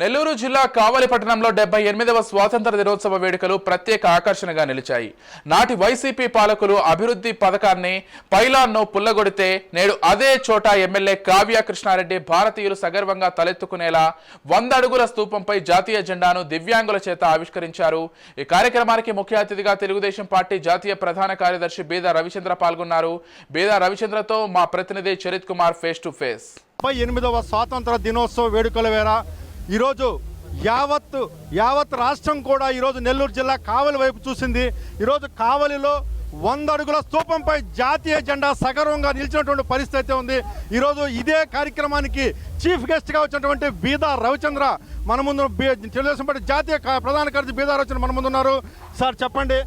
నెల్లూరు జిల్లా కావలి పట్టణంలో డెబ్బై ఎనిమిదవ స్వాతంత్ర దినోత్సవ వేడుకలు ప్రత్యేక ఆకర్షణగా నిలిచాయి. నాటి వైసీపీ పాలకులు అభివృద్ధి పథకాన్ని పైలాన్ను పుల్లగొడితే నేడు అదే చోట ఎమ్మెల్యే కావ్య కృష్ణారెడ్డి భారతీయులు సగర్వంగా తలెత్తుకునేలా వంద అడుగుల స్తూపంపై జాతీయ జెండాను దివ్యాంగుల చేత ఆవిష్కరించారు. ఈ కార్యక్రమానికి ముఖ్య అతిథిగా తెలుగుదేశం పార్టీ జాతీయ ప్రధాన కార్యదర్శి బీదా రవిచంద్ర పాల్గొన్నారు. బీదా రవిచంద్రతో మా ప్రతినిధి Charith Kumar face to face. ముప్పై ఎనిమిదవ స్వాతంత్ర దినోత్సవ వేడుకల వేళ ఈరోజు యావత్ యావత్ రాష్ట్రం కూడా ఈరోజు నెల్లూరు జిల్లా కావలి వైపు చూసింది. ఈరోజు కావలిలో వంద అడుగుల స్తూపంపై జాతీయ జెండా సగర్వంగా నిలిచినటువంటి పరిస్థితి అయితే ఉంది. ఈరోజు ఇదే కార్యక్రమానికి చీఫ్ గెస్ట్గా వచ్చినటువంటి బీదా రవిచంద్ర మన ముందు తెలుగుదేశం పార్టీ జాతీయ ప్రధాన కార్యదర్శి బీదా రవిచంద్ర మన ముందు ఉన్నారు. సార్ చెప్పండి.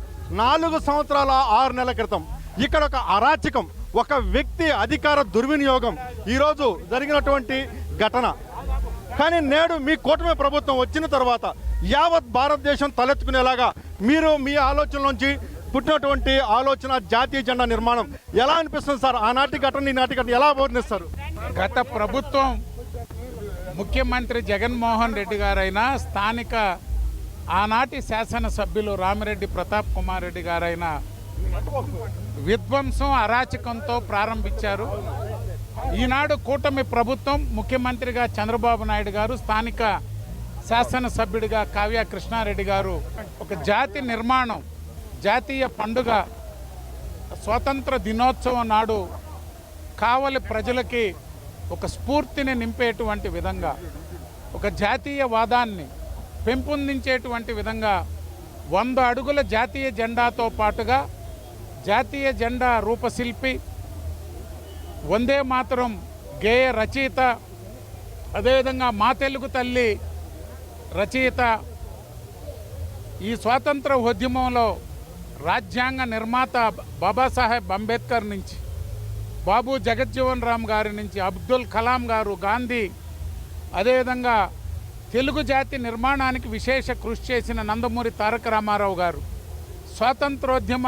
నాలుగు సంవత్సరాల ఆరు నెలల క్రితం ఇక్కడ ఒక అరాచకం ఒక వ్యక్తి అధికార దుర్వినియోగం ఈరోజు జరిగినటువంటి ఘటన. కానీ నేడు మీ కూటమి ప్రభుత్వం వచ్చిన తర్వాత యావత్ భారతదేశం తలెత్తుకునేలాగా మీరు మీ ఆలోచన నుంచి పుట్టినటువంటి ఆలోచన జాతీయ జెండా నిర్మాణం ఎలా అనిపిస్తుంది సార్? ఆనాటి ఘటన ఈనాటి ఘటన ఎలా వర్ణిస్తారు? గత ప్రభుత్వం ముఖ్యమంత్రి జగన్మోహన్ రెడ్డి గారైనా స్థానిక ఆనాటి శాసనసభ్యులు రామిరెడ్డి ప్రతాప్ కుమార్ రెడ్డి గారైనా విధ్వంసం అరాచకంతో ప్రారంభించారు. ఈనాడు కూటమి ప్రభుత్వం ముఖ్యమంత్రిగా చంద్రబాబు నాయుడు గారు స్థానిక శాసనసభ్యుడిగా కావ్య కృష్ణారెడ్డి గారు ఒక జాతి నిర్మాణం జాతీయ పండుగ స్వతంత్ర దినోత్సవం నాడు కావలి ప్రజలకి ఒక స్ఫూర్తిని నింపేటువంటి విధంగా ఒక జాతీయ వాదాన్ని పెంపొందించేటువంటి విధంగా వంద అడుగుల జాతీయ జెండాతో పాటుగా జాతీయ జెండా రూపశిల్పి వందే మాతరం గేయ రచయిత అదేవిధంగా మా తెలుగు తల్లి రచయిత. ఈ స్వాతంత్ర ఉద్యమంలో రాజ్యాంగ నిర్మాత బాబాసాహెబ్ అంబేద్కర్ నుంచి బాబు జగజ్జీవన్ రామ్ గారి నుంచి అబ్దుల్ కలాం గారు గాంధీ అదేవిధంగా తెలుగు జాతి నిర్మాణానికి విశేష కృషి చేసిన నందమూరి తారక రామారావు గారు. స్వాతంత్రోద్యమ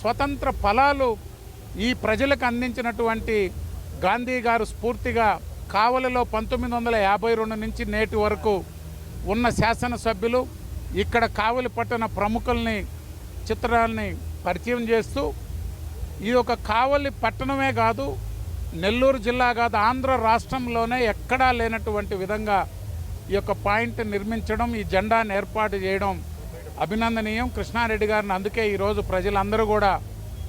స్వతంత్ర ఫలాలు ఈ ప్రజలకు అందించినటువంటి గాంధీ గారు స్ఫూర్తిగా కావలిలో పంతొమ్మిది వందల యాభై రెండు నుంచి నేటి వరకు ఉన్న శాసనసభ్యులు ఇక్కడ కావలి పట్టణ ప్రముఖుల్ని చిత్రాలని పరిచయం చేస్తూ ఇది ఒక కావలి పట్టణమే కాదు నెల్లూరు జిల్లా కాదు ఆంధ్ర రాష్ట్రంలోనే ఎక్కడా లేనటువంటి విధంగా ఈ యొక్క పాయింట్ నిర్మించడం ఈ జెండాను ఏర్పాటు చేయడం అభినందనీయం. కృష్ణారెడ్డి గారిని అందుకే ఈరోజు ప్రజలందరూ కూడా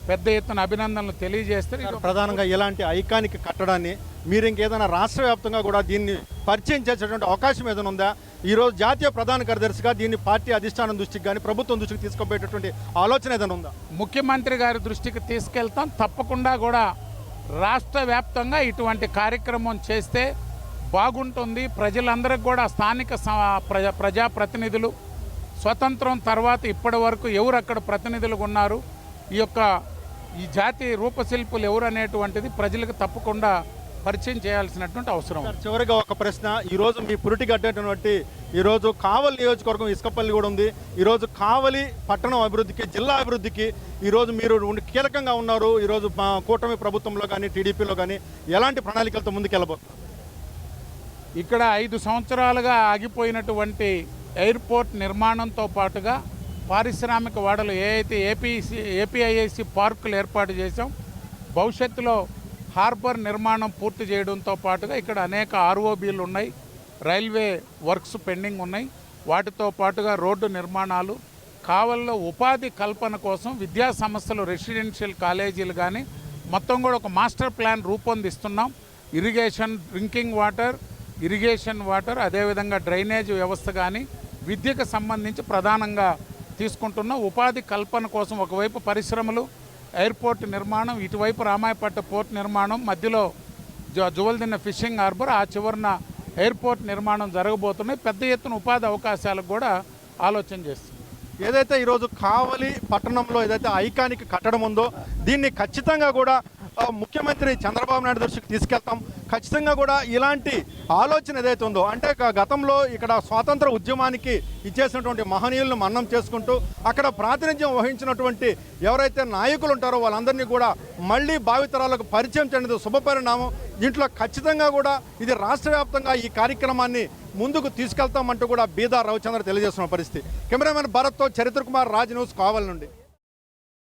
పెద్ద ఎత్తున అభినందనలు తెలియజేస్తారు ప్రధానంగా ఇలాంటి ఐకానిక్ కట్టడాన్ని మీరు ఇంకేదైనా రాష్ట్ర వ్యాప్తంగా కూడా దీన్ని పరిచయం చేసేటువంటి అవకాశం ఏదైనా ఉందా? ఈరోజు జాతీయ ప్రధాన కార్యదర్శిగా దీన్ని పార్టీ అధిష్టానం దృష్టికి కానీ ప్రభుత్వం దృష్టికి తీసుకుపోయేటటువంటి ఆలోచన ఏదైనా ఉందా? ముఖ్యమంత్రి గారి దృష్టికి తీసుకెళ్తాం. తప్పకుండా కూడా రాష్ట్ర వ్యాప్తంగా ఇటువంటి కార్యక్రమం చేస్తే బాగుంటుంది. ప్రజలందరికీ కూడా స్థానిక ప్రజా ప్రజాప్రతినిధులు స్వతంత్రం తర్వాత ఇప్పటి వరకు ఎవరు అక్కడ ప్రతినిధులుగా ఉన్నారు? ఈ యొక్క ఈ జాతి రూపశిల్పులు ఎవరు అనేటువంటిది ప్రజలకు తప్పకుండా పరిచయం చేయాల్సినటువంటి అవసరం చివరిగా ఒక ప్రశ్న. ఈరోజు మీ పురిటి గడ్డటువంటి ఈరోజు కావలి నియోజకవర్గం ఇసుకపల్లి కూడా ఉంది. ఈరోజు కావలి పట్టణం అభివృద్ధికి జిల్లా అభివృద్ధికి ఈరోజు మీరు కీలకంగా ఉన్నారు. ఈరోజు కూటమి ప్రభుత్వంలో కానీ టీడీపీలో కానీ ఎలాంటి ప్రణాళికలతో ముందుకెళ్ళబోతున్నారు? ఇక్కడ ఐదు సంవత్సరాలుగా ఆగిపోయినటువంటి ఎయిర్పోర్ట్ నిర్మాణంతో పాటుగా పారిశ్రామిక వాడలు ఏ అయితే ఏపీసీ ఏపీఐఐసి పార్కులు ఏర్పాటు చేశాం. భవిష్యత్తులో హార్బర్ నిర్మాణం పూర్తి చేయడంతో పాటుగా ఇక్కడ అనేక ఆర్ఓబీలు ఉన్నాయి. రైల్వే వర్క్స్ పెండింగ్ ఉన్నాయి. వాటితో పాటుగా రోడ్డు నిర్మాణాలు కావల్లో ఉపాధి కల్పన కోసం విద్యా సంస్థలు రెసిడెన్షియల్ కాలేజీలు కానీ మొత్తం కూడా ఒక master plan రూపొందిస్తున్నాం. Irrigation drinking water irrigation water అదేవిధంగా డ్రైనేజ్ వ్యవస్థ కానీ విద్యకు సంబంధించి ప్రధానంగా తీసుకుంటున్న ఉపాధి కల్పన కోసం ఒకవైపు పరిశ్రమలు ఎయిర్పోర్ట్ నిర్మాణం ఇటువైపు రామాయపట్ట పోర్ట్ నిర్మాణం మధ్యలో జువల్దిన్న ఫిషింగ్ హార్బర్ ఆ చివరన ఎయిర్పోర్ట్ నిర్మాణం జరగబోతున్నాయి. పెద్ద ఎత్తున ఉపాధి అవకాశాలకు కూడా ఆలోచన చేస్తుంది. ఏదైతే ఈరోజు కావలి పట్టణంలో ఏదైతే ఐకానిక్ కట్టడం ఉందో దీన్ని ఖచ్చితంగా కూడా ముఖ్యమంత్రి చంద్రబాబు నాయుడు దృష్టికి తీసుకెళ్తాం. ఖచ్చితంగా కూడా ఇలాంటి ఆలోచన ఏదైతే ఉందో అంటే గతంలో ఇక్కడ స్వాతంత్ర ఉద్యమానికి ఇచ్చేసినటువంటి మహనీయులను మన్నం చేసుకుంటూ అక్కడ ప్రాతినిధ్యం వహించినటువంటి ఎవరైతే నాయకులు ఉంటారో వాళ్ళందరినీ కూడా మళ్ళీ భావితరాలకు పరిచయం చేయడం శుభపరిణామం దీంట్లో ఖచ్చితంగా కూడా ఇది రాష్ట్ర వ్యాప్తంగా ఈ కార్యక్రమాన్ని ముందుకు తీసుకెళ్తామంటూ కూడా బీదా రవిచంద్ర తెలియజేస్తున్న పరిస్థితి. కెమెరామెన్ భరత్తో చరిత్ర కుమార్ రాజ్ న్యూస్ కావాలి నుండి.